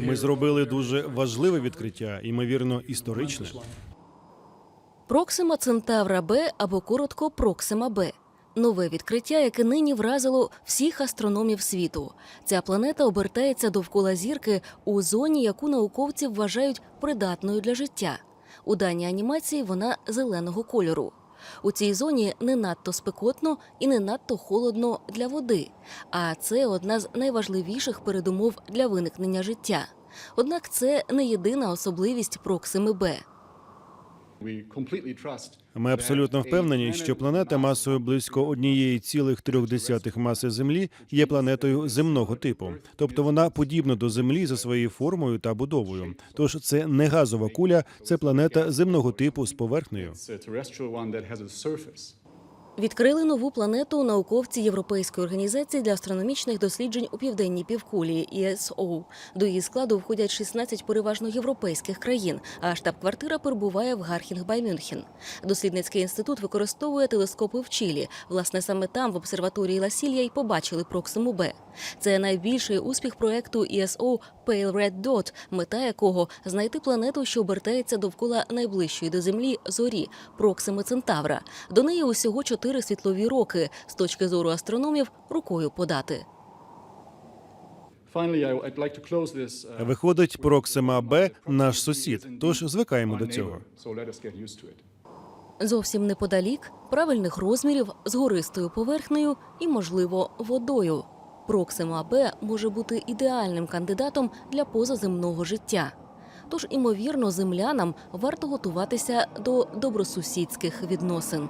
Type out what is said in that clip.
Ми зробили дуже важливе відкриття, ймовірно, історичне. Проксима Центавра Б або коротко Проксима Б. Нове відкриття, яке нині вразило всіх астрономів світу. Ця планета обертається довкола зірки у зоні, яку науковці вважають придатною для життя. У даній анімації вона зеленого кольору. У цій зоні не надто спекотно і не надто холодно для води. А це одна з найважливіших передумов для виникнення життя. Однак це не єдина особливість Проксими Б. Ми абсолютно впевнені, що планета масою близько однієї цілих трьох десятих маси Землі є планетою земного типу, тобто вона подібна до Землі за своєю формою та будовою. Тож це не газова куля, це планета земного типу з поверхнею. Відкрили нову планету науковці Європейської організації для астрономічних досліджень у південній півкулі ЄСО. До її складу входять 16 переважно європейських країн, а штаб-квартира перебуває в Гархінг бай Мюнхен. Дослідницький інститут використовує телескопи в Чилі. Власне, саме там, в обсерваторії Ласілія, й побачили Проксиму Б. Це найбільший успіх проекту ІСО Pale Red Dot, мета якого знайти планету, що обертається довкола найближчої до Землі зорі Проксими Центавра. До неї усього 4 світлові роки. З точки зору астрономів рукою подати. uh, Виходить, Проксима Б наш сусід, тож звикаємо до цього. Зовсім неподалік правильних розмірів з гористою поверхнею і, можливо, водою. Проксима Б може бути ідеальним кандидатом для позаземного життя. Тож, імовірно, землянам варто готуватися до добросусідських відносин.